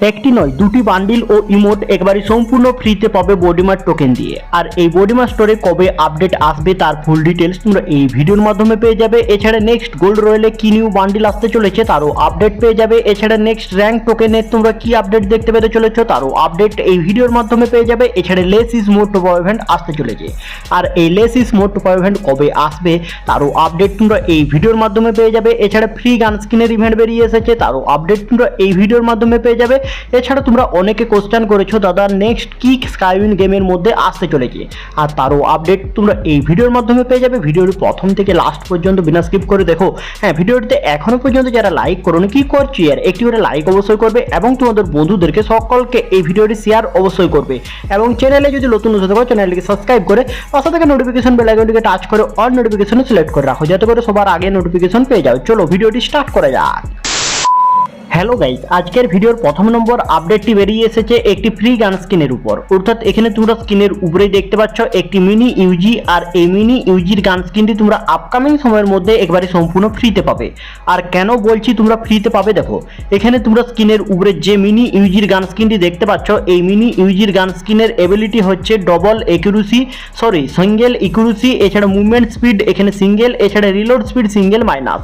একটি নয়, দুটি বান্ডিল ও ইমোট একবারই সম্পূর্ণ ফ্রিতে পাবে বডিমার টোকেন দিয়ে। আর এই বডিমার স্টোরে কবে আপডেট আসবে তার ফুল ডিটেলস তোমরা এই ভিডিওর মাধ্যমে পেয়ে যাবে। এছাড়া নেক্সট গোল্ড রয়েলে কি নিউ বান্ডিল আসতে চলেছে তারও আপডেট পেয়ে যাবে। এছাড়া নেক্সট র্যাঙ্ক টোকেনের তোমরা কি আপডেট দেখতে পেতে চলেছো তারও আপডেট এই ভিডিওর মাধ্যমে পেয়ে যাবে। এছাড়া less is more top event আসতে চলেছে। আর এই less is more top event কবে আসবে তারও আপডেট তোমরা এই ভিডিওর মাধ্যমে পেয়ে যাবে। এছাড়া ফ্রি গান স্কিনের ইভেন্ট বেরিয়ে এসেছে তারও আপডেট তোমরা এই ভিডিওর মাধ্যমে পেয়ে যাবে। এছাড়া তোমরা অনেকে কোশ্চেন করেছ, দাদা নেক্সট কি স্কাইউইন গেমের মধ্যে আসতে চলেছে? আর তারও আপডেট তোমরা এই ভিডিওর মাধ্যমে পেয়ে যাবে। ভিডিওর প্রথম থেকে লাস্ট পর্যন্ত বিনা স্কিপ করে দেখো। হ্যাঁ ভিডিওটিতে এখনও পর্যন্ত যারা লাইক করোনি, কি করছি? আর একটি করে লাইক অবশ্যই করবে এবং তোমাদের বন্ধুদেরকে সকলকে এই ভিডিওটি শেয়ার অবশ্যই করবে। এবং চ্যানেলে যদি নতুন হতে থাকো চ্যানেলটিকে সাবস্ক্রাইব করে পাশে থেকে নোটিফিকেশন বেল আইকনটিকে টাচ করে অল নোটিফিকেশন সিলেক্ট করে রাখো, যাতে করে সবার আগে নোটিফিকেশন পেয়ে যাও। চলো ভিডিওটি স্টার্ট করা যাক। হ্যালো গাইস, আজকের ভিডিওর প্রথম নম্বর আপডেটটি বেরিয়ে এসেছে একটি ফ্রি গান স্কিনের উপর। অর্থাৎ এখানে তোমরা স্কিনের উপরেই দেখতে পাচ্ছ একটি মিনি ইউজি আর এই মিনি ইউজির গান স্কিনটি তোমরা আপকামিং সময়ের মধ্যে একবারে সম্পূর্ণ ফ্রিতে পাবে। আর কেন বলছি তোমরা ফ্রিতে পাবে দেখো, এখানে তোমরা স্কিনের উপরে যে মিনি ইউজির গান স্কিনটি দেখতে পাচ্ছ, এই মিনি ইউজির গান স্কিনের এবিলিটি হচ্ছে double accuracy sorry single accuracy এছাড়া মুভমেন্ট স্পিড এখানে সিঙ্গেল এছাড়া রিলোড স্পিড সিঙ্গেল মাইনাস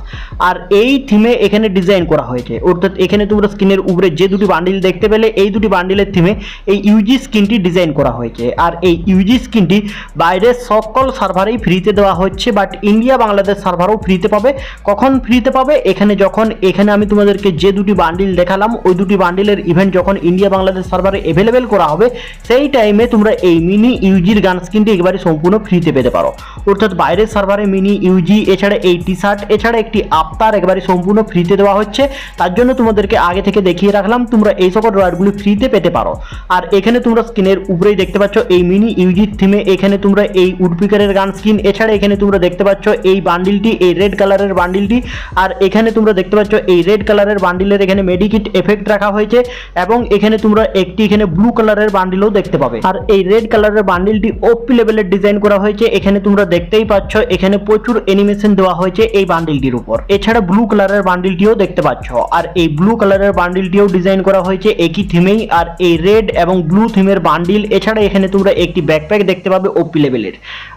আর এই থিমে এখানে ডিজাইন করা হয়েছে। অর্থাৎ এখানে তোমরা স্কিনের উপরে যে দুটি বান্ডিল দেখতে পেলে, এই দুটি বান্ডিলের থিমে এই ইউজি স্কিনটি ডিজাইন করা হয়েছে। আর এই ইউজি স্কিনটি বাইরের সকল সার্ভারেই ফ্রিতে দেওয়া হচ্ছে বাট ইন্ডিয়া বাংলাদেশ সার্ভারও ফ্রিতে পাবে। কখন ফ্রিতে পাবে? এখানে যখন, এখানে আমি তোমাদেরকে যে দুটি বান্ডিল দেখালাম, ওই দুটি বান্ডিলের ইভেন্ট যখন ইন্ডিয়া বাংলাদেশ সার্ভারে অ্যাভেলেবেল করা হবে, সেই টাইমে তোমরা এই মিনি ইউজির গান স্ক্রিনটি একবারে সম্পূর্ণ ফ্রিতে পেতে পারো। অর্থাৎ বাইরের সার্ভারে মিনি ইউজি এছাড়া এই টি শার্ট এছাড়া একটি আফতার একবারে সম্পূর্ণ ফ্রিতে দেওয়া হচ্ছে। তার জন্য তোমাদেরকে আগে থেকে দেখিয়ে রাখলাম, তোমরা এই সকল রয়ারগুলি ফ্রিতে পেতে পারো। আর এখানে তোমরা স্কিনের উপরেই দেখতে পাচ্ছ এই মিনি ইউজির থিমে এখানে তোমরা এই উডপিকারের গান স্কিন এছাড়া এখানে তোমরা দেখতে পাচ্ছ এই বান্ডিলটি এই রেড কালারের বান্ডিলটি আর এখানে তোমরা দেখতে পাচ্ছ এই রেড কালারের বান্ডিলের এখানে মেডিকিট এফেক্ট রাখা হয়েছে, এবং এখানে তোমরা একটি এখানে ব্লু কালারের বান্ডিলও দেখতে পাবে। আর এই রেড কালারের বান্ডিলটি ওপি লেভেলের ডিজাইন করা হয়েছে, এখানে তোমরা দেখতেই পাচ্ছ এখানে প্রচুর অ্যানিমেশন দেওয়া হয়েছে এই বান্ডিলটির উপর। এছাড়া ব্লু কালারের বান্ডিলটিও দেখতে পাচ্ছ। আর এই ব্লু কালারের বান্ডিলটিও ডিজাইন করা হয়েছে, একই থিমেই আর এই রেড এবং ব্লু থিমের বান্ডিল এছাড়া এখানে তোমরা একটি ব্যাকপ্যাক দেখতে পাবে ওপি লেভেলের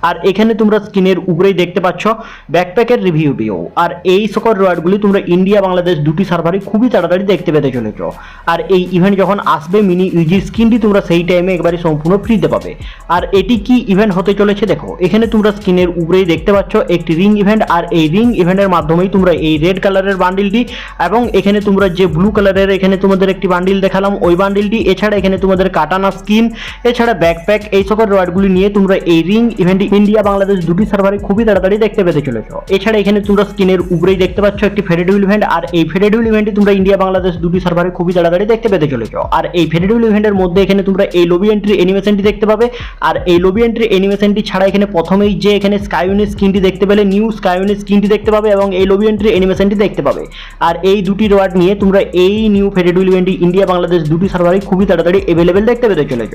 আর এখানে তোমরা স্ক্রিনের উপরেই দেখতে পাচ্ছ ব্যাকপ্যাকের রিভিউটিও আর এই সকল রয়ারগুলি তোমরা ইন্ডিয়া বাংলাদেশ দুটি সার্ভারে খুবই তাড়াতাড়ি দেখতে পেতে চলেছ। আর এই ইভেন্ট যখন আসবে মিনি ইউজি স্ক্রিনটি তোমরা সেই টাইমে একবারে সম্পূর্ণ ফ্রিতে পাবে। আর এটি কি ইভেন্ট হতে চলেছে দেখো, এখানে তোমরা স্ক্রিনের উপরেই দেখতে পাচ্ছ একটি রিং ইভেন্ট আর এই রিং ইভেন্টের মাধ্যমেই তোমরা এই রেড কালারের বান্ডিলটি এবং এখানে তোমরা যে ব্লু কালারের এখানে তোমাদের একটি বান্ডিল দেখালাম, ওই বান্ডিলটি এছাড়া এখানে তোমাদের কাটানা স্কিন এছাড়া ব্যাকপ্যাক এই সকল রয়ারগুলি নিয়ে তোমরা এই রিং ইভেন্টটি ইন্ডিয়া বাংলাদেশ দুটি সার্ভারে খুবই তাড়াতাড়ি দেখতে পেতে চলেছ। এছাড়া এখানে তোমরা স্কিনের উপরেই দেখতে পাচ্ছ একটি ফেডেডুল ইভেন্ট আর এই ফেডেডুল ইভেন্টটি তোমরা ইন্ডিয়া বাংলাদেশ দুটি সার্ভারে খুবই তাড়াতাড়ি দেখতে পেতে চলেছ। আর এই ফেডেডুল ইভেন্টের মধ্যে এখানে তোমরা এই লবি এন্ট্রি অ্যানিমেশনটি দেখতে পাবে, আর এই লবি এন্ট্রি অ্যানিমেশনটি ছাড়া এখানে প্রথমেই যে এখানে স্কাইউনের স্কিনটি দেখতে পেলে নিউ স্কাইউনের স্কিনটি দেখতে পাবে এবং এই লবি এন্ট্রি অ্যানিমেশনটি দেখতে পাবে। আর এই দুটি রোয়ার্ড নিয়ে তোমরা এই নিউ ফেডেডুল ইভেন্টটি ইন্ডিয়া বাংলাদেশ দুটি সার্ভারে খুবই তাড়াতাড়ি অ্যাভেলেবেল দেখতে পেতে চলেছ।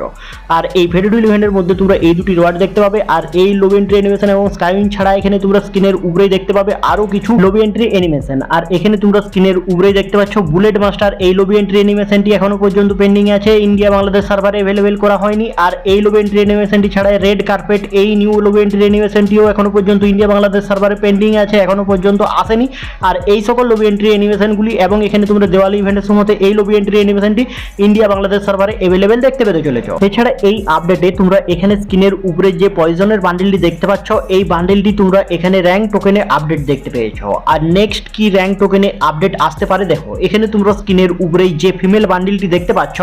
আর এই ফেডেডুল ইভেন্টের মধ্যে তোমরা এই দুটি রোয়ার্ড দেখতে পাবে, আর এই লবি এন্ট্রি অ্যানিমেশন এবং স্কাইউন ছাড়া এখানে তোমরা স্ক্রিনের উপরেই দেখতে পাবে, আরও কিছু লবি এন্ট্রি অ্যানিমেশন আর এখানে তোমরা স্ক্রিনের উপরেই দেখতে পাচ্ছ বুলেট মাস্টার এই লবি এন্ট্রি অ্যানিমেশনটি এখনও পর্যন্ত পেন্ডিং আছে ইন্ডিয়া বাংলাদেশ সার্ভারে অ্যাভেলেবেল করা হয়নি। আর এই লোভ এন্ট্রি অ্যানিমেশনটি ছাড়া রেড কার্পেট এই নিউ লবি এন্ট্রি অ্যানিমেশনটিও এখনও পর্যন্ত ইন্ডিয়া বাংলাদেশ সার্ভারে পেন্ডিং আছে, এখনও পর্যন্ত আসেনি। আর এই সকল লোভ এন্ট্রি অ্যানিমেশনগুলি এবং এখানে তোমরা দেওয়ালি ইভেন্টের সময় এই লবি এন্ট্রি অ্যানিমেশনটি ইন্ডিয়া বাংলাদেশ সার্ভারে অ্যাভেলেবেল দেখতে পেতে চলেছ। এছাড়া এই আপডেটে তোমরা এখানে স্ক্রিনের উপরে যে পয়জনের বান্ডিলটি দেখতে পাচ্ছ, এই বান্ডিলটি তোমরা এখানে র্যাঙ্ক টোকেনে আপডেট দেখতে পেয়েছ। আর নেক্সট কি র্যাঙ্ক টোকেনে আপডেট আসতে পারে দেখো, এখানে তোমরা স্ক্রিনের উপরেই যে ফিমেল বান্ডিলটি দেখতে পাচ্ছ,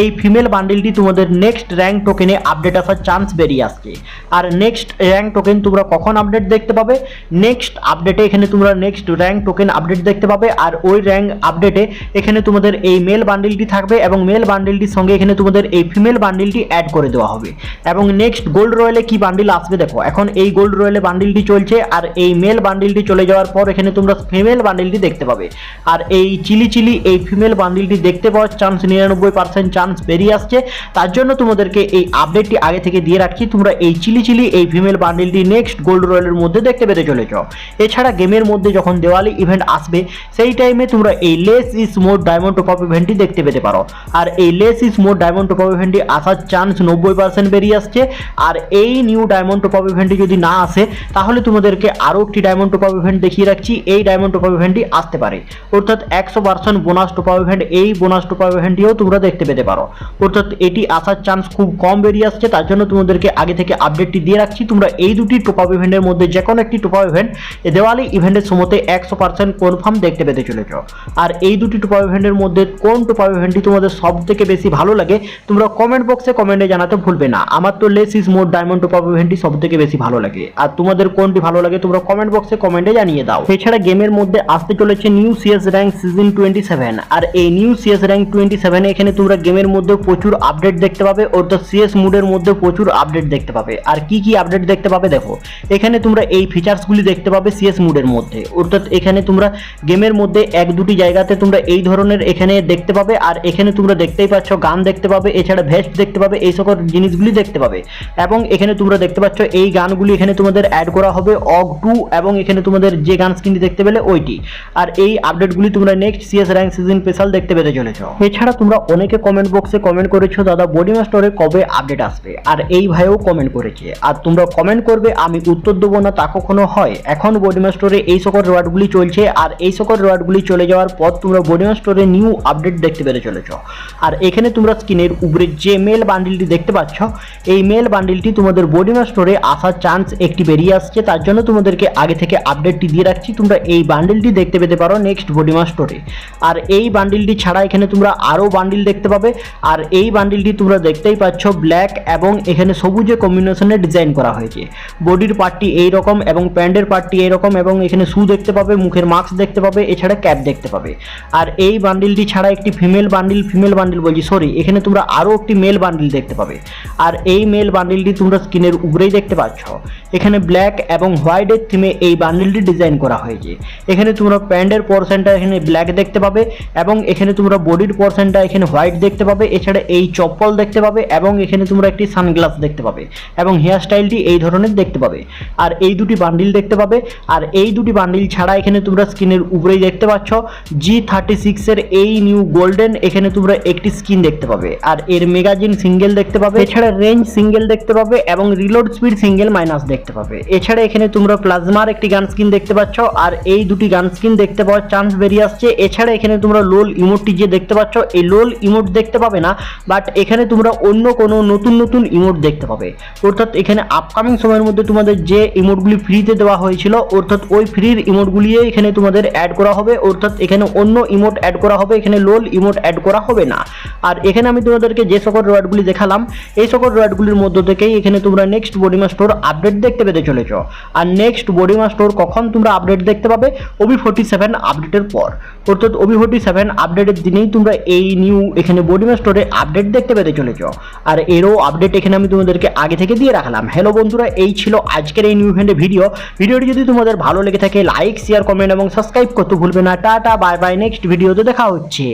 এই ফিমেল বান্ডিলটি তোমাদের নেক্সট র্যাঙ্ক টোকেনে আপডেট আসার চান্স বেরিয়ে আসছে। আর নেক্সট র্যাঙ্ক টোকেন তোমরা কখন আপডেট দেখতে পাবে? নেক্সট আপডেটে এখানে তোমরা নেক্সট র্যাঙ্ক টোকেন আপডেট দেখতে পাবে, আর ওই র্যাঙ্ক আপডেটে এখানে তোমাদের এই মেল বান্ডিলটি থাকবে এবং মেল বান্ডিলটির সঙ্গে এখানে তোমাদের এই ফিমেল বান্ডিলটি অ্যাড করে দেওয়া হবে। এবং নেক্সট গোল্ড রয়েলে কি বান্ডিল আসবে দেখো, এখন এই গোল্ড রয়্যালে বান্ডিলটি চলছে আর এই মেল বান্ডিলটি চলে যাওয়ার পর এখানে তোমরা ফিমেল বান্ডিলটি দেখতে পাবে। আর এই চিলি চিলি এই ফিমেল বান্ডিলটি দেখতে পাওয়ার চান্স নিরানব্বই পার্সেন্ট চান্স বেরিয়ে আসছে। তার জন্য তোমাদেরকে এই আপডেটটি আগে থেকে দিয়ে রাখছি। তোমরা এই চিলি চিলি এই ফিমেল বান্ডিলটি নেক্সট গোল্ড রয়েলের মধ্যে দেখতে পেতে চলেছ। এছাড়া গেমের মধ্যে যখন দেওয়ালি ইভেন্ট আসবে, সেই টাইমে তোমরা এই less less is more diamond top up ইভেন্টটি দেখতে পেতে পারো। আর এই less is more diamond top up ইভেন্টটি আসার চান্স নব্বই পার্সেন্ট বেরিয়ে আসছে। আর এই নিউ ডায়মন্ড টপ আপ ইভেন্টটি যদি না আসে, তাহলে তোমাদেরকে আরও একটি ডায়মন্ড টপ আপ ইভেন্ট দেখিয়ে রাখছি। এই ডায়মন্ড টপ আপ ইভেন্টটি আসতে পারে। অর্থাৎ একশো percent bonus top up event এই বোনাস টপ আপ ইভেন্টটিও তোমরা দেখতে পেতে পারো। অর্থাৎ এটি আসার চান্স খুব কম বেরিয়ে আসছে, তার জন্য তোমাদেরকে আগে থেকে আপডেটটি দিয়ে রাখছি। তোমরা এই দুটি টপ আপ ইভেন্টের মধ্যে যে কোনো একটি টপ আপ ইভেন্ট দেওয়ালি ইভেন্টের সময়তে একশো পার্সেন্ট কনফার্ম দেখতে পেতে চলেছ। আর এই দুটি টপ আপ ইভেন্টের মধ্যে কোন টপ আপ ইভেন্টটি তোমাদের সব থেকে বেশি ভালো লাগে, তোমরা কমেন্ট বক্সে কমেন্টে জানাতে ভুলবে না। আমার তো less is more diamond top up ইভেন্টটি সব থেকে বেশি ভালো লাগে। আর তোমাদের কোনটি ভালো লাগে তোমরা কমেন্ট বক্সে কমেন্টে জানিয়ে দাও। এছাড়া গেমের মধ্যে আসতে চলেছে new CS rank season twenty seven আর এই নিউ সিএস র্যাঙ্ক টোয়েন্টি সেভেনে এখানে তোমরা গেমের মধ্যে প্রচুর আপডেট দেখতে পাবে অর্থাৎ সিএস মুডের মধ্যে প্রচুর আপডেট দেখতে পাবে। আর কি কি আপডেট দেখতে পাবে দেখো। এখানে তোমরা এই ফিচার্সগুলি দেখতে পাবে সিএস মুডের মধ্যে। অর্থাৎ এখানে তোমরা গেমের মধ্যে এক দুটি জায়গাতে তোমরা এই ধরনের এখানে দেখতে পাবে, আর এখানে তোমরা দেখতেই পাচ্ছ, গান দেখতে পাবে, এছাড়া ভেস্ট দেখতে পাবে, এই সকল জিনিসগুলি দেখতে পাবে। এবং এখানে তোমরা দেখতে পাচ্ছ, এই গানগুলি এখানে তোমাদের অ্যাড করা হবে অগ টু, এবং এখানে তোমাদের যে গান স্ক্রিনটি দেখতে পেলে ওইটি। আর এই আপডেটগুলি তোমরা next CS rank season special দেখতে পেতে চলেছ। এছাড়া তোমরা অনেকে কমেন্ট বক্সে কমেন্ট করেছ, দাদা বডি মাস্টারে কবে আপডেট আসবে? আর এই ভাইও কমেন্ট করেছে। আর তোমরা কমেন্ট করবে, আমি উত্তর দেবো না, তা কখনো হয়? এখন বডি মাস্টারে এই সকল রিওয়ার্ডগুলি চলছে, আর এই সকল রিওয়ার্ডগুলি চলে যাওয়ার পর তোমরা বডি স্টোরে নিউ আপডেট দেখতে পেতে চলেছ। আর এখানে তোমরা স্ক্রিনের উপরে যে মেল বান্ডিলটি দেখতে পাচ্ছ, এই মেল বান্ডিলটি তোমাদের বডি স্টোরে আসার চান্স একটি বেরিয়ে আসছে। তার জন্য তোমাদেরকে আগে থেকে আপডেটটি দিয়ে রাখছি। তোমরা এই বান্ডিলটি দেখতে পেতে পারো নেক্সট বডি স্টোরে আর এই বান্ডিলটি ছাড়া এখানে তোমরা আরও বান্ডিল দেখতে পাবে। আর এই বান্ডিলটি তোমরা দেখতেই পাচ্ছ ব্ল্যাক এবং এখানে সবুজে কম্বিনেশনে ডিজাইন করা হয়েছে। বডির পার্টটি এই রকম এবং প্যান্টের পার্টটি এই রকম এবং এখানে শু দেখতে পাবে, মুখের মাস্ক দেখতে পাবে, এছাড়া ক্যাপ দেখতে পাবে। আর এই বান্ডিলটি ছাড়া একটি ফিমেল বান্ডিল ফিমেল বান্ডিল বলছি সরি এখানে তোমরা আরও একটি মেল বান্ডিল দেখতে পাবে। আর এই মেল বান্ডিলটি তোমরা স্ক্রিনের উপরেই দেখতে পাচ্ছ। এখানে ব্ল্যাক এবং হোয়াইটের থিমে এই বান্ডিলটি ডিজাইন করা হয়েছে। এখানে তোমরা প্যান্টের পোর্শনটা এখানে ব্ল্যাক দেখতে পাবে এবং এখানে তোমরা বডির পোর্শনটা এখানে হোয়াইট দেখতে পাবে। এছাড়া এই চপ্পল দেখতে পাবে এবং এখানে তোমরা একটি সানগ্লাস দেখতে পাবে এবং হেয়ার স্টাইলটি এই ধরনের দেখতে পাবে। আর এই দুটি বান্ডিল দেখতে পাবে। আর এই দুটি বান্ডিল ছাড়া এখানে তোমরা স্ক্রিনের উপরেই দেখতে পাচ্ছ। জি থার্টি এই নিউ গোল্ডেন এখানে তোমরা একটি স্কিন দেখতে পাবে। আর এর মেগাজিন সিঙ্গেল দেখতে পাবে, এছাড়া রেঞ্জ সিঙ্গেল দেখতে পাবে এবং রিলোড স্পিড সিঙ্গেল মাইনাস দেখতে পাবে। এছাড়া এখানে তোমরা প্লাজমার একটি গান স্কিন দেখতে পাচ্ছ, আর এই দুটি গান স্কিন দেখতে পাওয়ার চান্স বেরিয়ে আসছে। এছাড়া এখানে তোমরা লোল ইমোটটি যে দেখতে পাচ্ছ, এই লোল ইমোট দেখতে পাবে না বাট এখানে তোমরা অন্য কোনো নতুন নতুন ইমোট দেখতে পাবে। অর্থাৎ এখানে আপকামিং সময়ের মধ্যে তোমাদের যে ইমোটগুলি ফ্রিতে দেওয়া হয়েছিল, অর্থাৎ ওই ফ্রির ইমোটগুলি এখানে তোমাদের অ্যাড করা হবে। অর্থাৎ এখানে অন্য ইমোট অ্যাড করা হবে, এখানে লোল ইমোট অ্যাড করা হবে না। আর এখানে আমি তোমাদেরকে যে সকল রোয়ার্ডগুলি দেখালাম, এই সকল রোয়ার্ডগুলির মধ্য থেকেই এখানে তোমরা নেক্সট বডিমা স্টোর আপডেট দেখতে পেতে চলেছ। আর নেক্সট বডিমা স্টোর কখন তোমরা আপডেট দেখতে পাবে? ওবি ফোর্টি সেভেন আপডেটের পর। অর্থাৎ ওবি ফোর্টি সেভেন আপডেটের দিনেই তোমরা এই নিউ এখানে বডিমা স্টোরে আপডেট দেখতে পেতে চলেছ। আর এরও আপডেট এখানে আমি তোমাদেরকে আগে থেকে দিয়ে রাখলাম। হ্যালো বন্ধুরা, এই ছিল আজকের এই নিউ ইভেন্টের ভিডিও ভিডিওটি যদি তোমাদের ভালো লেগে থাকে লাইক শেয়ার কমেন্ট এবং সাবস্ক্রাইব করতে ভুলবে না। টাটা বাই বাই নেক্সট ভিডিওতে দেখা হচ্ছে।